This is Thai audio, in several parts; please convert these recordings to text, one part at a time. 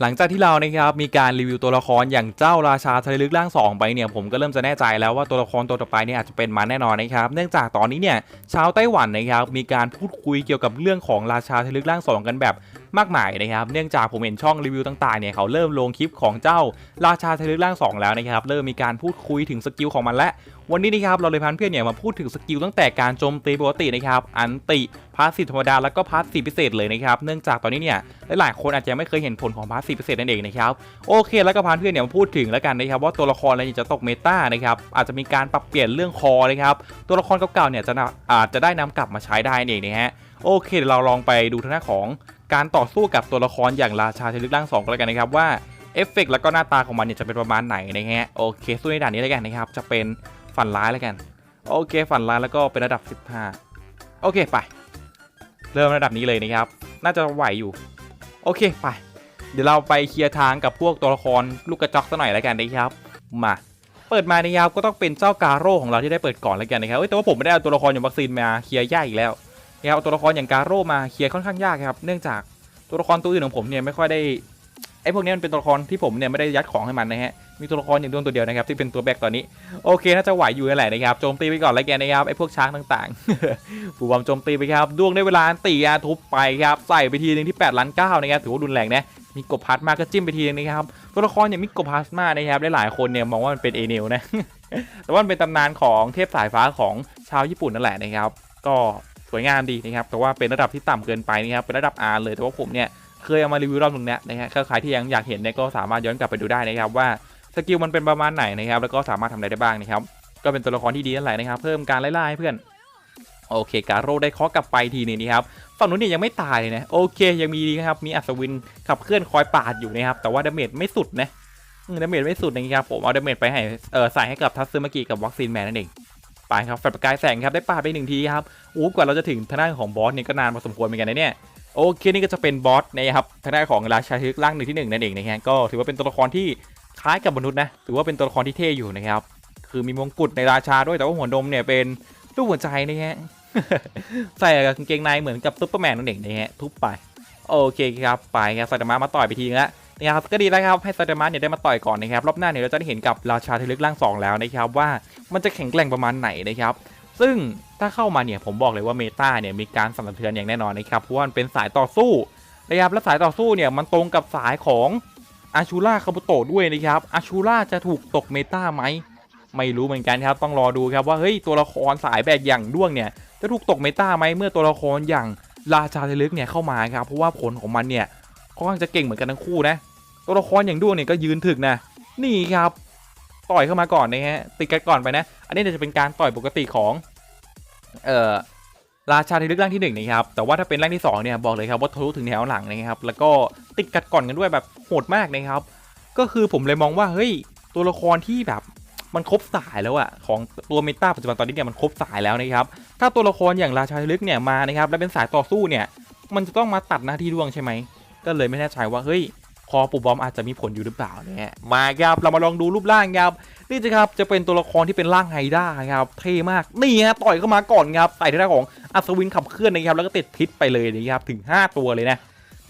หลังจากที่เรานะครับมีการรีวิวตัวละครอย่างเจ้าราชาทะเลลึกล่าง 2 ไปเนี่ยผมก็เริ่มจะแน่ใจแล้วว่าตัวละครตัวต่อไปเนี่ยอาจจะเป็นมันแน่นอนนะครับเนื่องจากตอนนี้เนี่ยชาวไต้หวันนะครับมีการพูดคุยเกี่ยวกับเรื่องของราชาทะเลลึกล่าง 2 กันแบบมากมายนะครับ เนื่องจากผมเห็นช่องรีวิวต่างๆเนี่ยเขาเริ่มลงคลิปของเจ้าราชาทะเลลึกล่าง 2 แล้วนะครับ เริ่มมีการพูดคุยถึงสกิลของมันและวันนี้นะครับเราเลยพันเพื่อนเนี่ยมาพูดถึงสกิลตั้งแต่การโจมตีปกตินะครับอันติพาสซีฟธรรมดาแล้วก็พาสซีฟพิเศษเลยนะครับเนื่องจากตอนนี้เนี่ยหลายๆคนอาจจะไม่เคยเห็นผลของพาสซีฟพิเศษนั่นเองนะครับโอเค แล้วก็พันเพื่อนเนี่ยมาพูดถึงแล้วกันนะครับว่าตัวละครอะไรจะตกเมตานะครับอาจจะมีการปรับเปลี่ยนเรื่องคอนะครับตัวละครเก่าๆเนี่ยจะอาจจะได้นำกลับมาใช้ได้นั่นเองนะฮะโอเคเดี๋ยวเราลองไปดูทางหน้าของ การต่อสู้กับตัวละครอย่างราชาเทลึกล่างสองกันแล้วกันนะครับว่าเอฟเฟกต์แล้วก็หน้าตาของมันเนี่ยจะเป็นประมาณไหนนะฮะโอเคสู้ในด่านนี้แล้วกันนะครับจะเป็นฝันร้ายแล้วกัน โอเคฝันร้ายแล้วก็เป็นระดับ 15 โอเคไป เริ่มระดับนี้เลยนะครับ น่าจะไหวอยู่ โอเคไป เดี๋ยวเราไปเคลียร์ทางกับพวกตัวละครลูกกระจอกสักหน่อยแล้วกันนะครับ มาเปิดมาในะครับก็ต้องเป็นเจ้าการโร่ของเราที่ได้เปิดก่อนแล้วกันนะครับเอ้ยแต่ว่าผมไม่ได้เอาตัวละครอย่างวัคซีนมาเคลียร์ยากอีกแล้ว นะครับเอาตัวละครอย่างการโร่มาเคลียร์ค่อนข้างยากครับเนื่องจากตัวละครตัวอื่นของผมเนี่ยไม่ค่อยได้ไอ้พวกนี้มันเป็นตัวละครที่ผมเนี่ยไม่ได้ยัดของให้มันนะฮะมีตัวละครอย่างดวงตัวเดียวนะครับที่เป็นตัวแบกตอนนี้โอเคน่าจะไหวอยู่นั่นแหละนะครับโจมตีไปก่อนแล้วแกนะครับไอ้พวกช้างต่างๆผู้บอมโจมตีไปครับดวงได้เวลาตีอาทุบไปครับใส่ไปทีหนึงที่8ล้านเก้านะครับถือว่ารุนแรงนะมีกบพัดมาก็จิ้มไปทีนึงนะครับตัวละครเนี่ยมีกบพัดมานะครับหลายๆคนเนี่ยมองว่ามันเป็นเอเนลนะแต่ว่ามันเป็นตำนานของเทพสายฟ้าของชาวญี่ปุ่นนั่นแหละนะครับก็ สวยงามดีนะครับแต่ว่าเป็นระดับที่ต่ำเกินไปนะครับเป็นระดับ R เลยแต่ว่าผมเนี่ยเคยเอามารีวิวรอบนึงเนี่ยนะฮะใครที่ยังอยากเห็นเนี่ยก็สามารถย้อนกลับไปดูได้นะครับว่าสกิลมันเป็นประมาณไหนนะครับแล้วก็สามารถทำอะไรได้บ้างนะครับก็เป็นตัวละครที่ดีนั่นแหละนะครับ เพิ่มการไล่ล่าให้เพื่อนโอเคการโรได้เคาะกลับไปทีนึงนะครับฝั่งนู้นเนี่ยยังไม่ตายเลยนะโอเคยังมีดีนะครับมีอัศวินขับเคลื่อนคอยปาดอยู่นะครับแต่ว่าดาเมจไม่สุดนะดาเมจไม่สุดนะครับผมเอาดาเมจไปให้เออใส่ให้กับทัสซึมากิกับวัคซีนแมนนั่นเอง ไปครับแฟลชประกายแสงครับได้ปาดไปหนึ่งทีครับโอ้กว่าเราจะถึงทางด้านของบอสเนี่ยก็นานพอสมควรเหมือนกันนะเนี่ยโอเคนี่ก็จะเป็นบอสนะครับทางด้านของราชาทึกร่างหนึ่งที่หนึ่งนั่นเองนะฮะก็ถือว่าเป็นตัวละครที่คล้ายกับมนุษย์นะถือว่าเป็นตัวละครที่เท่อยู่นะครับคือมีมงกุฎในราชาด้วยแต่ว่าหัวนมเนี่ยเป็นรูปหัวใจนะฮะใส่กางเกงในเหมือนกับซุปเปอร์แมนนั่นเองนะฮะทุบไปโอเคครับไปครับไซดามามาต่อยไปทีนึงล้ว นะครับก็ดีแล้วครับให้ไซดามาเนี่ยได้มาต่อยก่อนนะครับรอบหน้าเนี่ยเราจะได้เห็นกับราชาเทลึกร่างสองแล้วนะครับว่ามันจะแข็งแกร่งประมาณไหนนะครับซึ่งถ้าเข้ามาเนี่ยผมบอกเลยว่าเมตาเนี่ยมีการสั่นสะเทือนอย่างแน่นอนนะครับเพราะว่ามันเป็นสายต่อสู้นะครับและสายต่อสู้เนี่ยมันตรงกับสายของอาชูล่าคาบุโตะด้วยนะครับอาชูล่าจะถูกตกเมตาไหมไม่รู้เหมือนกันครับต้องรอดูครับว่าเฮ้ยตัวละครสายแบกอย่างด้วงเนี่ยจะถูกตกเมตาไหมเมื่อตัวละครอย่างราชาเทลึกเนี่ยเข้ามาครับเพราะว่าผลของมันเนี่ยค่อนข้างจะเก่งเหมือนกันทั้งคู่นะ ตัวละครอย่างด้วงเนี่ยก็ยืนถึกนะ นี่ครับ ต่อยเข้ามาก่อนนะฮะติดกันก่อนไปนะ อันนี้จะเป็นการต่อยปกติของ เอ่อราชาที่ลึกร่างที่หนึ่งนะครับ แต่ว่าถ้าเป็นร่างที่สองเนี่ยบอกเลยครับว่าทะลุถึงแถวหลังนะครับ แล้วก็ติดกัดก่อนกันด้วยแบบโหดมากนะครับ ก็คือผมเลยมองว่าเฮ้ยตัวละครที่แบบมันครบสายแล้วอะของตัวเมตาปัจจุบันตอนนี้เนี่ยมันครบสายแล้วนะครับ ถ้าตัวละครอย่างราชาที่ลึกเนี่ยมานะครับ แล้วเป็นสายต่อสู้เนี่ย มันจะต้องมาตัดหน้าที่ดวงใช่ไหมก็เลยไม่แน่ใจว่าเฮ้ย คอปูบอมอาจจะมีผลอยู่หรือเปล่าเนี่ยมาครับเรามาลองดูรูปร่างครับนี่จะครับจะเป็นตัวละครที่เป็นร่างไฮด้าครับเท่มากนี่ฮะต่อยเข้ามาก่อนครับใส่ที่หน้าของอัศวินขับเคลื่อนนะครับแล้วก็ติดพิษไปเลยนะครับถึง 5 ตัวเลยนะ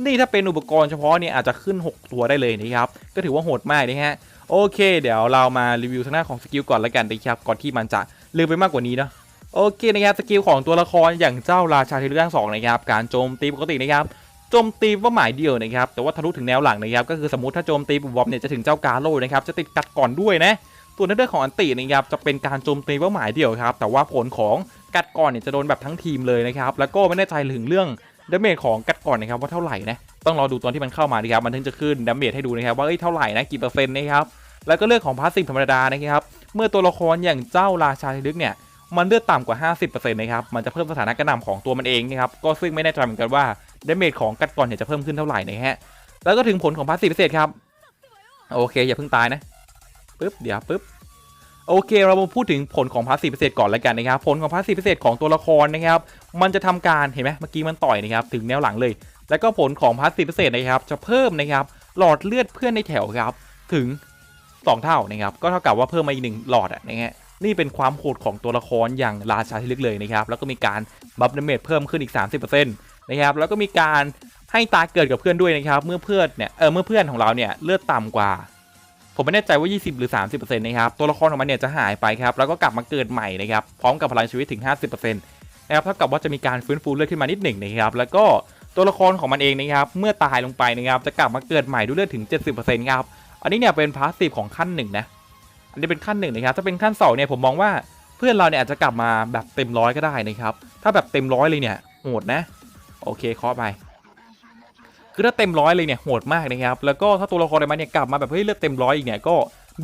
นี่ถ้าเป็นอุปกรณ์เฉพาะเนี่ยอาจจะขึ้น 6 ตัวได้เลยนะครับก็ถือว่าโหดมากนะฮะโอเค เดี๋ยวเรามารีวิวทางหน้าของสกิลก่อนละกันนะครับก่อนที่มันจะลืมไปมากกว่านี้เนาะโอเคนะครับสกิลของตัวละครอย่างเจ้าราชาเทเรื่องสองนะครับการโจมตีปกตินะครับ โจมตีว่าหมายเดียวนะครับแต่ว่าทะลุถึงแนวหลังนะครับก็คือสมมติถ้าโจมตีปุ๊บบอมเนี่ยจะถึงเจ้ากาโร่นะครับจะติดกัดก่อนด้วยนะส่วนในเรื่องของอันตินะครับจะเป็นการโจมตีว่าหมายเดียวครับแต่ว่าผลของกัดก่อนเนี่ยจะโดนแบบทั้งทีมเลยนะครับแล้วก็ไม่แน่ใจถึงเรื่องดาเมจของกัดก่อนนะครับว่าเท่าไหร่นะต้องรอดูตอนที่มันเข้ามาดีครับมันถึงจะขึ้นดาเมจให้ดูนะครับว่าเอ้ยเท่าไหร่นะกี่เปอร์เซ็นต์นะครับแล้วก็เรื่องของพาสซีฟธรรมดานะครับเมื่อตัวละครอย่างเจ้าราชาลึกเนี่ย มันเลือดต่ำกว่า 50%นะครับ มันจะเพิ่มสถานะกระหน่ำของตัวมันเองนะครับ ก็ซึ่งไม่แน่ใจเหมือนกันว่าดเมจของกัดก่อนเนี่ยจะเพิ่มขึ้นเท่าไหร่นะฮะ แล้วก็ถึงผลของพาสซีฟพิเศษครับ โอเค อย่าเพิ่งตายนะ ปึ๊บ เดี๋ยวปึ๊บ โอเค เรามาพูดถึงผลของพาสซีฟพิเศษก่อนแล้วกันนะครับ ผลของพาสซีฟพิเศษของตัวละครนะครับ มันจะทำการ เห็นไหมเมื่อกี้มันต่อยนะครับ ถึงแนวหลังเลย แล้วก็ผลของพาสซีฟพิเศษนะครับ จะเพิ่มนะครับ หลอดเลือดเพื่อนในแถวครับ ถึง 2 เท่านะครับ ก็เท่ากับว่าเพิ่มมาอีกหนึ่งหลอดอะนะฮะ นี่เป็นความโหดของตัวละครอย่างราชาที่ลึกเลยนะครับ แล้วก็มีการบัฟดเมจเพิ่มขึ้นอีก 30%นะครับ แล้วก็มีการให้ตาเกิดกับเพื่อนด้วยนะครับ เมื่อเพื่อนเนี่ย เออ เมื่อเพื่อนของเราเนี่ยเลือดต่ำกว่า ผมไม่แน่ใจว่า 20 หรือ 30%นะครับ ตัวละครของมันเนี่ยจะหายไปครับ แล้วก็กลับมาเกิดใหม่นะครับ พร้อมกับพลังชีวิตถึง 50%นะครับ เท่ากับว่าจะมีการฟื้นฟูเลือดขึ้นมานิดหนึ่งนะครับ แล้วก็ตัวละครของมันเองนะครับ เมื่อตายลงไปนะครับ จะกลับมาเกิดใหม่ด้วยเลือดถึง 70%ครับ อันนี้เนี่ยเป็นพาสซีฟของขั้นหนึ่งนะ อันนี้เป็นขั้นหนึ่งนะครับ ถ้าเป็นขั้นสองเนี่ยผมมองว่าเพื่อนเราเนี่ยอาจจะกลับมาแบบเต็มร้อยก็ได้นะครับ ถ้าแบบเต็มร้อยเลยเนี่ยโหดนะ โอเคเคาะไป คือถ้าเต็มร้อยเลยเนี่ยโหดมากนะครับ แล้วก็ถ้าตัวละครในมันเนี่ยกลับมาแบบเฮ้ยเลือดเต็มร้อยอีกเนี่ยก็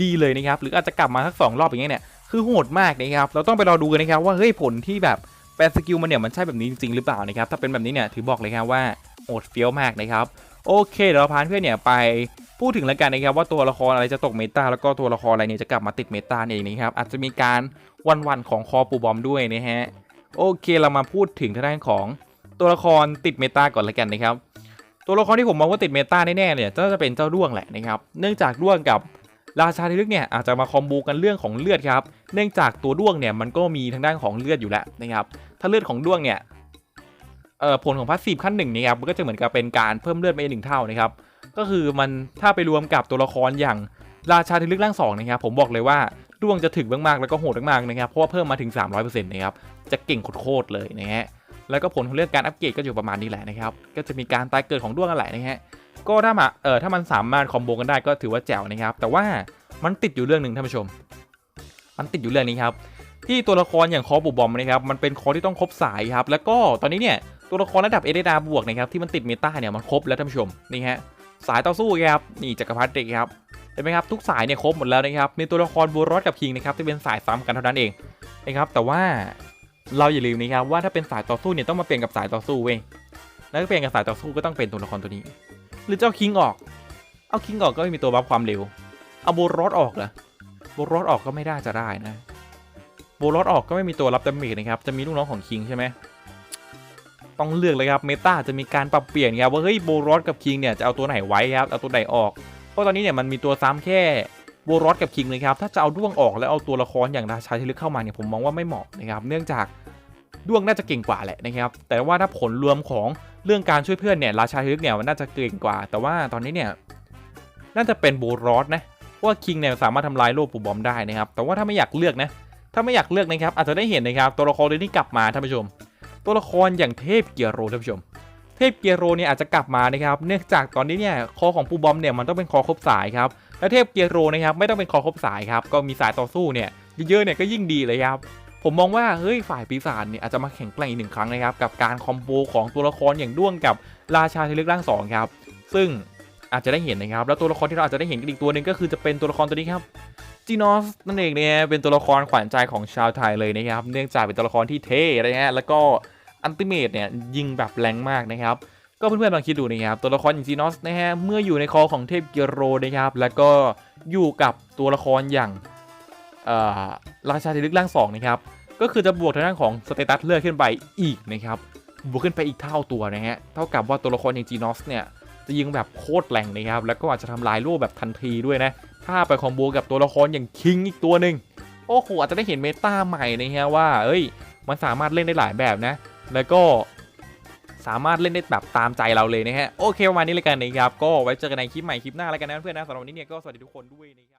ดีเลยนะครับ หรืออาจจะกลับมาสักสองรอบอย่างเงี้ยเนี่ยคือโหดมากนะครับ เราต้องไปรอดูกันนะครับว่าเฮ้ยผลที่แบบแปลสกิลมันเนี่ยมันใช่แบบนี้จริงๆหรือเปล่านะครับ ถ้าเป็นแบบนี้เนี่ยถือบอกเลยครับว่าโหดเฟี้ยวมากนะครับ โอเคเดี๋ยวเราพาเพื่อนเนี่ยไป พูดถึงแล้วกันนะครับว่าตัวละครอะไรจะตกเมตาแล้วก็ตัวละครอะไรเนี่ยจะกลับมาติดเมตาเองนะครับอาจจะมีการวันๆของคอปูบอมด้วยนะฮะโอเคเรามาพูดถึงทางด้านของตัวละครติดเมตาก่อนแล้วกันนะครับตัวละครที่ผมมองว่าติดเมตาแน่ๆเนี่ยก็จะเป็นเจ้าด้วงแหละนะครับเนื่องจากด้วงกับราชาธิลึกเนี่ยอาจจะมาคอมโบกันเรื่องของเลือดครับเนื่องจากตัวด้วงเนี่ยมันก็มีทางด้านของเลือดอยู่แล้วนะครับถ้าเลือดของด้วงเนี่ยผลของพาสซีฟขั้นหนึ่งนี่ครับมันก็จะเหมือนกับเป็นการเพิ่มเลือดไปหนึ่งเท่านะครับ ก็คือมันถ้าไปรวมกับตัวละครอย่างราชาธิลึกร่างสองนะครับผมบอกเลยว่าด้วงจะถึงมากๆแล้วก็โหดมากๆนะครับเพราะว่าเพิ่มมาถึง 300%นะครับจะเก่งโคตรเลยนะฮะแล้วก็ผลของเรื่องการอัปเกรดก็อยู่ประมาณนี้แหละนะครับก็จะมีการตายเกิดของด้วงกันแหละนะฮะก็ถ้ามาเออถ้ามันสามารถคอมโบกันได้ก็ถือว่าแจ๋วนะครับแต่ว่ามันติดอยู่เรื่องหนึ่งท่านผู้ชม มันติดอยู่เรื่องนี้ครับที่ตัวละครอย่างคอบุบบอมนะครับมันเป็นคอที่ต้องครบสายครับแล้วก็ตอนนี้เนี่ยตัวละครระดับเอเดดาบวกนะครับที่มันติดเมตาเนี่ยมันครบแล้วท่านผู้ชมนี่ฮะ สายต่อสู้ครับนี่จักรพรรดิครับเห็นไหมครับทุกสายเนี่ยครบหมดแล้วนะครับมีตัวละครบูรอสกับคิงนะครับที่เป็นสายซ้ำกันเท่านั้นเองนะครับแต่ว่าเราอย่าลืมนะครับว่าถ้าเป็นสายต่อสู้เนี่ยต้องมาเปลี่ยนกับสายต่อสู้เว้ยแล้วก็เปลี่ยนกับสายต่อสู้ก็ต้องเป็นตัวละครตัวนี้ หรือเจ้าคิงออกเอาคิงออกก็ไม่มีตัวบัฟความเร็วเอาบูรอสออกเหรอบูรอสออกก็ไม่ได้จะได้นะบูรอสออกก็ไม่มีตัวรับดาเมจนะครับจะมีลูกน้องของคิงใช่ไหม ต้องเลือกเลยครับเมตาจะมีการปรับเปลี่ยนครับว่าเฮ้ยโบรอสกับคิงเนี่ยจะเอาตัวไหนไว้ครับเอาตัวไหนออกเพราะตอนนี้เนี่ยมันมีตัวซ้ำแค่โบรอสกับคิงเลยครับถ้าจะเอาด้วงออกแล้วเอาตัวละครอย่างราชาทลึกเข้ามาเนี่ยผมมองว่าไม่เหมาะนะครับเนื่องจากด้วงน่าจะเก่งกว่าแหละนะครับ แต่ว่าถ้าผลรวมของเรื่องการช่วยเพื่อนเนี่ยราชาทลึกเนี่ยมันน่าจะเก่งกว่า แต่ว่าตอนนี้เนี่ยน่าจะเป็นโบรอสนะว่าคิงเนี่ยสามารถทำลายโลกปูบอมได้นะครับ แต่ว่าถ้าไม่อยากเลือกนะ ถ้าไม่อยากเลือกนะครับอาจจะได้เห็นนะครับตัวละครตัวนี้กลับมาท่านผู้ชม ตัวละครอย่างเทพเกียรโรท่านผู้ชม เทพเกียรโรเนี่ยอาจจะกลับมานะครับ เนื่องจากตอนนี้เนี่ยคอของปูบอมเนี่ยมันต้องเป็นคอครบสายครับ และเทพเกียรโรนะครับไม่ต้องเป็นคอครบสายครับ ก็มีสายต่อสู้เนี่ยเยอะๆเนี่ยก็ยิ่งดีเลยครับ ผมมองว่าเฮ้ยฝ่ายปีศาจเนี่ยอาจจะมาแข่งแกร่งอีกหนึ่งครั้งนะครับกับการคอมโบของตัวละครอย่างด้วงกับราชาที่ลึกร่างสองครับ ซึ่งอาจจะได้เห็นนะครับแล้วตัวละครที่เราอาจจะได้เห็นกันอีกตัวหนึ่งก็คือจะเป็นตัวละครตัวนี้ครับจีนอสนั่นเองเนี่ยเป็นตัวละครขวัญใจของชาวไทยเลยนะครับ เนื่องจากเป็นตัวละครที่เท่นะฮะแล้วก็ อันติเมตเนี่ยยิงแบบแรงมากนะครับก็เพื่อนๆลองคิดดูนะครับตัวละครอย่างจีนอสนะฮะเมื่ออยู่ในคอของเทพเกียโรนะครับแล้วก็อยู่กับตัวละครอย่างราชาธิลึกร่างสองนะครับก็คือจะบวกทางด้านของสเตตัสเลือดขึ้นไปอีกนะครับบวกขึ้นไปอีกเท่าตัวนะฮะเท่ากับว่าตัวละครอย่างจีนอสเนี่ยจะยิงแบบโคตรแรงนะครับแล้วก็อาจจะทำลายโล่แบบทันทีด้วยนะถ้าไปคอมโบกับตัวละครอย่างคิงอีกตัวหนึ่งโอ้โหอาจจะได้เห็นเมตาใหม่นะฮะว่าเอ้ยมันสามารถเล่นได้หลายแบบนะ แล้วก็สามารถเล่นได้แบบตามใจเราเลยนะฮะ โอเคประมาณนี้เลยกันนะครับ ก็ไว้เจอกันในคลิปใหม่คลิปหน้าแล้วกันนะเพื่อนๆนะสำหรับวันนี้เนี่ยก็สวัสดีทุกคนด้วยนะครับ